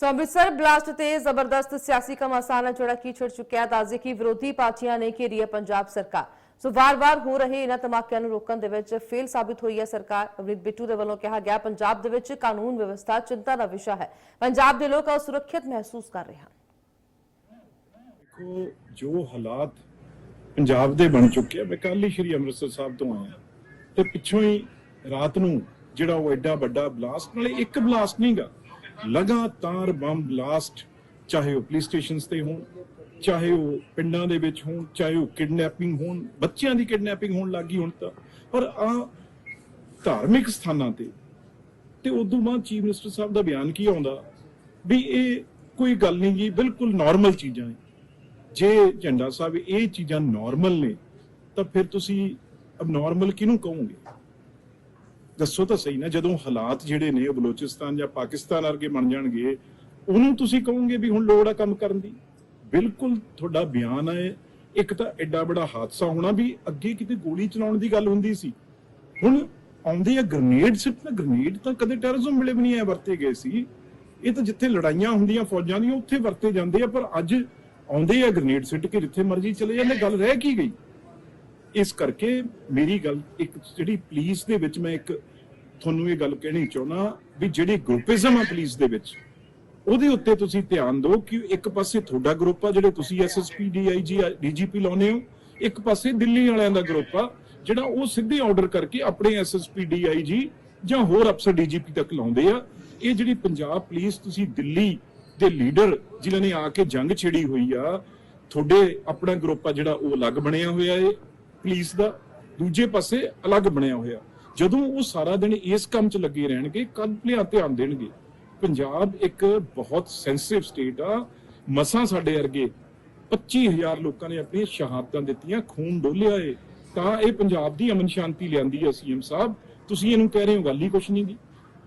ਸੋ Amritsar blast ਤੇ ਜ਼ਬਰਦਸਤ ਸਿਆਸੀ ਘਮਾਸਾਨ ਜਿਹੜਾ ਕੀ ਛਿੜ ਚੁੱਕਿਆ ਤਾਜ਼ੇ ਕੀ ਵਿਰੋਧੀ ਪਾਰਟੀਆਂ ਨੇ ਘੇਰੀ ਹੈ ਪੰਜਾਬ ਸਰਕਾਰ। ਸੋ ਵਾਰ-ਵਾਰ ਹੋ ਰਹੇ ਇਹਨਾਂ ਧਮਾਕਿਆਂ ਨੂੰ ਰੋਕਣ ਦੇ ਵਿੱਚ ਫੇਲ ਸਾਬਿਤ ਹੋਈ ਹੈ ਸਰਕਾਰ। ਅਮਰਿਤ ਬਿੱਟੂ ਦੇ ਵੱਲੋਂ ਕਿਹਾ ਗਿਆ, ਪੰਜਾਬ ਦੇ ਵਿੱਚ ਕਾਨੂੰਨ ਵਿਵਸਥਾ ਚਿੰਤਾ ਦਾ ਵਿਸ਼ਾ ਹੈ। ਪੰਜਾਬ ਦੇ ਲੋਕ ਅਸੁਰੱਖਿਅਤ ਮਹਿਸੂਸ ਕਰ ਰਹੇ ਹਨ। ਦੇਖੋ, ਜੋ ਹਾਲਾਤ ਪੰਜਾਬ ਦੇ ਬਣ ਚੁੱਕੇ ਆ, ਮੈਂ ਕੱਲ ਹੀ ਸ਼੍ਰੀ ਅੰਮ੍ਰਿਤਸਰ ਸਾਹਿਬ ਤੋਂ ਆਇਆ। ਤੇ ਪਿੱਛੋਂ ਹੀ ਰਾਤ ਨੂੰ ਜਿਹੜਾ ਉਹ ਐਡਾ ਵੱਡਾ ਬਲਾਸਟ, ਨਾਲੇ ਇੱਕ ਬਲਾਸਟ ਨਹੀਂਗਾ ਲਗਾਤਾਰ ਬੰਬ ਬਲਾਸਟ, ਚਾਹੇ ਉਹ ਪੁਲਿਸ ਸਟੇਸ਼ਨਸ ਤੇ ਹੋਣ, ਚਾਹੇ ਉਹ ਪਿੰਡਾਂ ਦੇ ਵਿੱਚ ਹੋਣ, ਚਾਹੇ ਉਹ ਕਿਡਨੈਪਿੰਗ ਹੋਣ, ਬੱਚਿਆਂ ਦੀ ਕਿਡਨੈਪਿੰਗ ਹੋਣ ਲੱਗੀ ਹੁਣ ਤਾਂ। ਪਰ ਆ ਧਾਰਮਿਕ ਸਥਾਨਾਂ ਤੇ ਤੇ ਉਦੋਂ ਬਾਅਦ ਚੀਫ ਮਿਨਿਸਟਰ ਸਾਹਿਬ ਦਾ ਬਿਆਨ ਕੀ ਆਉਂਦਾ? ਵੀ ਇਹ ਕੋਈ ਗੱਲ ਨਹੀਂ ਜੀ, ਬਿਲਕੁਲ ਨਾਰਮਲ ਚੀਜ਼ਾਂ ਹੈ ਜੇ ਝੰਡਾ ਸਾਹਿਬ ਇਹ ਚੀਜ਼ਾਂ ਨਾਰਮਲ ਨੇ, ਤਾਂ ਫਿਰ ਤੁਸੀਂ ਅਬਨੋਰਮਲ ਕਿਹਨੂੰ ਕਹੋਗੇ? ਦੱਸੋ ਤਾਂ ਸਹੀ ਨਾ, ਜਦੋਂ ਹਾਲਾਤ ਜਿਹੜੇ ਨੇ ਉਹ ਬਲੋਚਿਸਤਾਨ ਜਾਂ ਪਾਕਿਸਤਾਨ ਵਰਗੇ ਬਣ ਜਾਣਗੇ, ਉਹਨੂੰ ਤੁਸੀਂ ਕਹੋਗੇ ਵੀ ਹੁਣ ਲੋੜ ਆ ਕੰਮ ਕਰਨ ਦੀ? ਬਿਲਕੁਲ ਤੁਹਾਡਾ ਬਿਆਨ ਹੈ। ਇੱਕ ਤਾਂ ਐਡਾ ਬੜਾ ਹਾਦਸਾ ਹੋਣਾ ਵੀ ਅੱਗੇ ਕਿਤੇ ਗੋਲੀ ਚਲਾਉਣ ਦੀ ਗੱਲ ਹੁੰਦੀ ਸੀ। ਹੁਣ ਆਉਂਦੇ ਆ ਗ੍ਰਨੇਡ ਸਿੱਟ ਨਾ ਗ੍ਰਨੇਡ ਤਾਂ ਕਦੇ ਟੈਰਰਿਜ਼ਮ ਵੇਲੇ ਵੀ ਨਹੀਂ ਐ ਵਰਤੇ ਗਏ ਸੀ। ਇਹ ਤਾਂ ਜਿੱਥੇ ਲੜਾਈਆਂ ਹੁੰਦੀਆਂ ਫੌਜਾਂ ਦੀਆਂ, ਉੱਥੇ ਵਰਤੇ ਜਾਂਦੇ ਆ, ਪਰ ਅੱਜ ਆਉਂਦੇ ਆ ਗ੍ਰਨੇਡ ਸਿੱਟ ਕੇ ਜਿੱਥੇ ਮਰਜ਼ੀ ਚਲੇ ਜਾਂਦੇ, ਗੱਲ ਰਹਿ ਕੀ ਗਈ? ਇਸ ਕਰਕੇ ਮੇਰੀ ਗੱਲ ਇੱਕ ਜਿਹੜੀ ਪੁਲਿਸ ਦੇ ਵਿੱਚ ਮੈਂ ਇੱਕ ਤੁਹਾਨੂੰ ਇਹ ਗੱਲ ਕਹਿਣੀ ਚਾਹੁੰਦਾ ਵੀ ਜਿਹੜੀ ਗਰੁੱਪਿਜ਼ਮ ਆ ਪੁਲਿਸ ਦੇ ਵਿੱਚ, ਉਹਦੇ ਉੱਤੇ ਤੁਸੀਂ ਧਿਆਨ ਦਿਓ ਕਿ ਇੱਕ ਪਾਸੇ ਤੁਹਾਡਾ ਗਰੁੱਪ ਆ ਜਿਹੜੇ ਤੁਸੀਂ ਐਸਐਸਪੀ ਡੀਆਈਜੀ ਡੀਜੀਪੀ ਲਾਉਨੇ ਹੋ, ਇੱਕ ਪਾਸੇ ਦਿੱਲੀ ਵਾਲਿਆਂ ਦਾ ਗਰੁੱਪ ਆ ਜਿਹੜਾ ਉਹ ਸਿੱਧੇ ਆਰਡਰ ਕਰਕੇ ਆਪਣੇ ਐਸਐਸਪੀ ਡੀਆਈਜੀ ਜਾਂ ਹੋਰ ਅਫਸਰ ਡੀਜੀਪੀ ਤੱਕ ਲਾਉਂਦੇ ਆ। ਇਹ ਜਿਹੜੀ ਪੰਜਾਬ ਪੁਲਿਸ ਤੁਸੀਂ ਦਿੱਲੀ ਦੇ ਲੀਡਰ ਜਿਨ੍ਹਾਂ ਨੇ ਆ ਕੇ ਜੰਗ ਛੇੜੀ ਹੋਈ ਆ, ਤੁਹਾਡੇ ਆਪਣਾ ਗਰੁੱਪ ਆ ਜਿਹੜਾ ਉਹ ਅਲੱਗ ਬਣਿਆ ਹੋਇਆ ਏ। ਪੁਲਿਸ ਦਾ ਦੂਜੇ ਪਾਸੇ ਅਲੱਗ ਬਣਿਆ ਹੋਇਆ। ਜਦੋਂ ਉਹ ਸਾਰਾ ਦਿਨ ਇਸ ਕੰਮ 'ਚ ਲੱਗੇ ਰਹਿਣਗੇ ਕੱਲ ਭਲਿਆ ਧਿਆਨ ਦੇਣਗੇ। ਪੰਜਾਬ ਇੱਕ ਬਹੁਤ ਸੈਂਸਿਟਿਵ ਸਟੇਟ ਆ। ਮਸਾਂ ਸਾਡੇ ਵਰਗੇ 25000 ਲੋਕਾਂ ਨੇ ਆਪਣੀਆਂ ਸ਼ਹਾਦਤਾਂ ਦਿੱਤੀਆਂ, ਖੂਨ ਡੋਲਿਆ ਏ। ਤਾਂ ਇਹ ਪੰਜਾਬ ਦੀ ਅਮਨ ਸ਼ਾਂਤੀ ਲਿਆਂਦੀ ਹੈ ਸੀਐਮ ਸਾਹਿਬ। ਤੁਸੀਂ ਇਹਨੂੰ ਕਹਿ ਰਹੇ ਹੋ, ਗੱਲ ਹੀ ਕੁਛ ਨਹੀਂ ਦੀ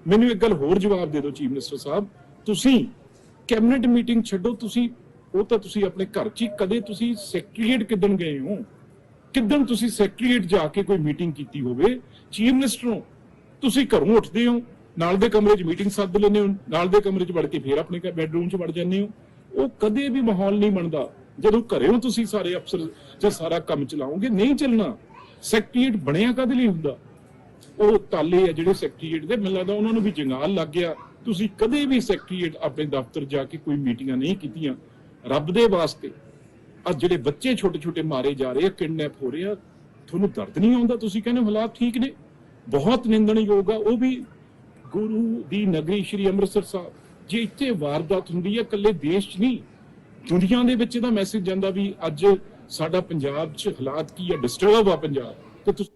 ਮੈਨੂੰ ਇੱਕ ਗੱਲ ਹੋਰ ਜਵਾਬ ਦੇ ਦਿਓ, ਚੀਫ ਮਿਨਿਸਟਰ ਸਾਹਿਬ। ਤੁਸੀਂ ਕੈਬਨਿਟ ਮੀਟਿੰਗ ਛੱਡੋ, ਤੁਸੀਂ, ਉਹ ਤਾਂ ਤੁਸੀਂ ਆਪਣੇ ਘਰ 'ਚ ਹੀ ਕਦੇ ਤੁਸੀਂ ਸੈਕਟਰੀਏਟ ਕਿਦਣ ਗਏ ਹੋ? ਕਿਦਣ ਤੁਸੀਂ ਸੈਕਟਰੀਏਟ ਜਾ ਕੇ ਕੋਈ ਮੀਟਿੰਗ ਕੀਤੀ ਹੋਵੇ, ਚੀਫ ਮਿਨਿਸਟਰੋਂ ਤੁਸੀਂ ਘਰੋਂ ਉੱਠਦੇ ਹੋ, ਨਾਲ ਦੇ ਕਮਰੇ 'ਚ ਮੀਟਿੰਗ ਸੱਦ ਲੈਂਦੇ ਹੋ, ਨਾਲ ਦੇ ਕਮਰੇ 'ਚ ਵੜ ਕੇ ਫੇਰ ਆਪਣੇ ਬੈੱਡਰੂਮ 'ਚ ਵੜ ਜਾਂਦੇ ਹੋ। ਉਹ ਕਦੇ ਵੀ ਮਾਹੌਲ ਨਹੀਂ ਬਣਦਾ। ਜਦੋਂ ਘਰੇ ਹੋ ਤੁਸੀਂ ਸਾਰੇ ਅਫਸਰ ਜਾਂ ਸਾਰਾ ਕੰਮ ਚਲਾਓਗੇ, ਨਹੀਂ ਚੱਲਣਾ। ਸੈਕਟਰੀਏਟ ਬਣਿਆ ਕਦੇ ਲਈ ਹੁੰਦਾ? ਉਹ ਤਾਲੇ ਆ ਜਿਹੜੇ ਸੈਕਟਰੀਏਟ ਦੇ, ਮੈਨੂੰ ਲੱਗਦਾ ਉਹਨਾਂ ਨੂੰ ਵੀ ਜੰਗਾਲ ਲੱਗ ਗਿਆ। ਤੁਸੀਂ ਕਦੇ ਵੀ ਸੈਕਟਰੀਏਟ ਆਪਣੇ ਦਫ਼ਤਰ ਜਾ ਕੇ ਕੋਈ ਮੀਟਿੰਗਾਂ ਨਹੀਂ ਕੀਤੀਆਂ। ਰੱਬ ਦੇ ਵਾਸਤੇ ਆ ਜਿਹੜੇ ਬੱਚੇ ਛੋਟੇ ਛੋਟੇ ਮਾਰੇ ਜਾ ਰਹੇ ਆ, ਕਿਡਨੈਪ ਹੋ ਰਹੇ ਆ, ਤੁਹਾਨੂੰ ਦਰਦ ਨਹੀਂ ਆਉਂਦਾ? ਤੁਸੀਂ ਕਹਿੰਦੇ ਹੋ ਹਾਲਾਤ ਠੀਕ ਨੇ। ਬਹੁਤ ਨਿੰਦਣਯੋਗ ਆ। ਉਹ ਵੀ ਗੁਰੂ ਦੀ ਨਗਰੀ ਸ਼੍ਰੀ ਅੰਮ੍ਰਿਤਸਰ ਸਾਹਿਬ। ਜੇ ਇੱਥੇ ਵਾਰਦਾਤ ਹੁੰਦੀ ਹੈ ਇਕੱਲੇ ਦੇਸ਼ 'ਚ ਨਹੀਂ, ਦੁਨੀਆ ਦੇ ਵਿੱਚ ਇਹਦਾ ਮੈਸੇਜ ਜਾਂਦਾ ਵੀ ਅੱਜ ਸਾਡਾ ਪੰਜਾਬ 'ਚ ਹਾਲਾਤ ਕੀ ਆ ਡਿਸਟਰਬ ਆ ਪੰਜਾਬ। ਤੇ ਤੁਸੀਂ